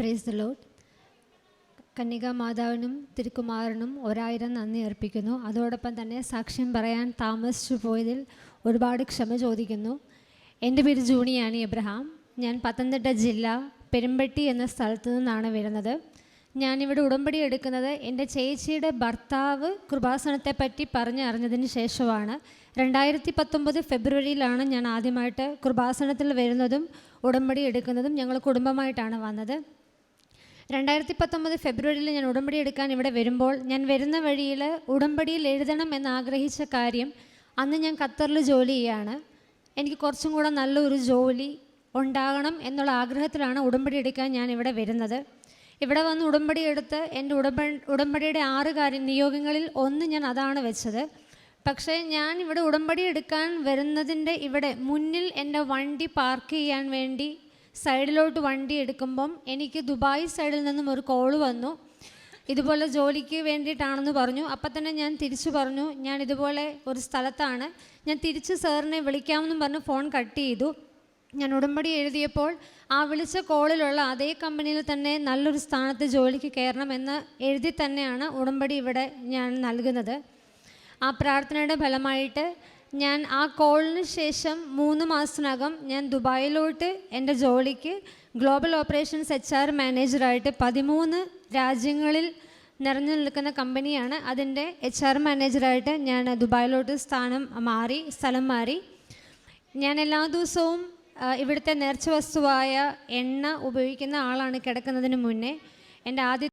Praise the load കന്യക മാതാവിനും തിരുക്കുമാരനും ഒരായിരം നന്ദി അർപ്പിക്കുന്നു. അതോടൊപ്പം തന്നെ സാക്ഷ്യം പറയാൻ താമസിച്ചു പോയതിൽ ഒരുപാട് ക്ഷമ ചോദിക്കുന്നു. എന്റെ പേര് ജൂണിയാനി എബ്രഹാം. ഞാൻ പത്തനംതിട്ട ജില്ല പെരുമ്പട്ടി എന്ന സ്ഥലത്തു നിന്നാണ് വരുന്നത്. ഞാനിവിടെ ഉടമ്പടി എടുക്കുന്നത് എന്റെ ചേച്ചിയുടെ ഭർത്താവ് കൃപാസനത്തെ പറ്റി പറഞ്ഞ് അറിഞ്ഞതിന് ശേഷമാണ്. രണ്ടായിരത്തി പത്തൊമ്പത് ഫെബ്രുവരിയിലാണ് ഞാൻ ആദ്യമായിട്ട് കൃപാസനത്തിൽ വരുന്നതും ഉടമ്പടി എടുക്കുന്നതും ഞങ്ങൾ കുടുംബമായിട്ടാണ് വന്നത്. രണ്ടായിരത്തി പത്തൊമ്പത് ഫെബ്രുവരിയിൽ ഞാൻ ഉടമ്പടി എടുക്കാൻ ഇവിടെ വരുമ്പോൾ ഞാൻ വരുന്ന വഴിയിൽ ഉടമ്പടിയിൽ എഴുതണം എന്ന് ആഗ്രഹിച്ച കാര്യം അന്ന് ഞാൻ ഖത്തറിൽ ജോലി ചെയ്യാണ് എനിക്ക് കുറച്ചും കൂടെ നല്ലൊരു ജോലി ഉണ്ടാകണം എന്നുള്ള ആഗ്രഹത്തിലാണ് ഉടമ്പടി എടുക്കാൻ ഞാൻ ഇവിടെ വരുന്നത്. ഇവിടെ വന്ന് ഉടമ്പടി എടുത്ത് എന്റെ ഉടമ്പ ഉടമ്പടിയുടെ ആറ് കാര്യം നിയോഗങ്ങളിൽ ഒന്ന് ഞാൻ അതാണ് വെച്ചത്. പക്ഷേ ഞാൻ ഇവിടെ ഉടമ്പടി എടുക്കാൻ വരുന്നതിന്റെ ഇവിടെ മുന്നിൽ എന്റെ വണ്ടി പാർക്ക് ചെയ്യാൻ വേണ്ടി സൈഡിലോട്ട് വണ്ടി എടുക്കുമ്പം എനിക്ക് ദുബായ് സൈഡിൽ നിന്നും ഒരു കോൾ വന്നു. ഇതുപോലെ ജോലിക്ക് വേണ്ടിയിട്ടാണെന്ന് പറഞ്ഞു. അപ്പം തന്നെ ഞാൻ തിരിച്ചു പറഞ്ഞു ഞാൻ ഇതുപോലെ ഒരു സ്ഥലത്താണ്. ഞാൻ തിരിച്ച് സാറിനെ വിളിക്കാമെന്നും പറഞ്ഞ് ഫോൺ കട്ട് ചെയ്തു. ഞാൻ ഉടമ്പടി എഴുതിയപ്പോൾ ആ വിളിച്ച കോളിലുള്ള അതേ കമ്പനിയിൽ തന്നെ നല്ലൊരു സ്ഥാനത്ത് ജോലിക്ക് കയറണമെന്ന് എഴുതി തന്നെയാണ് ഉടമ്പടി ഇവിടെ ഞാൻ നൽകുന്നത്. ആ പ്രാർത്ഥനയുടെ ഫലമായിട്ട് ഞാൻ ആ കോളിന് ശേഷം മൂന്ന് മാസത്തിനകം ഞാൻ ദുബായിലോട്ട് എന്റെ ജോലിക്ക് ഗ്ലോബൽ ഓപ്പറേഷൻസ് എച്ച് ആർ മാനേജറായിട്ട് പതിമൂന്ന് രാജ്യങ്ങളിൽ നിറഞ്ഞു നിൽക്കുന്ന കമ്പനിയാണ്. അതിന്റെ എച്ച് ആർ മാനേജറായിട്ട് ഞാൻ ദുബായിലോട്ട് സ്ഥാനം മാറി സ്ഥലം മാറി. ഞാൻ എല്ലാ ദിവസവും ഇവിടുത്തെ നേർച്ച വസ്തുവായ എണ്ണ ഉപയോഗിക്കുന്ന ആളാണ് കിടക്കുന്നതിന് മുന്നേ. എന്റെ ആദ്യ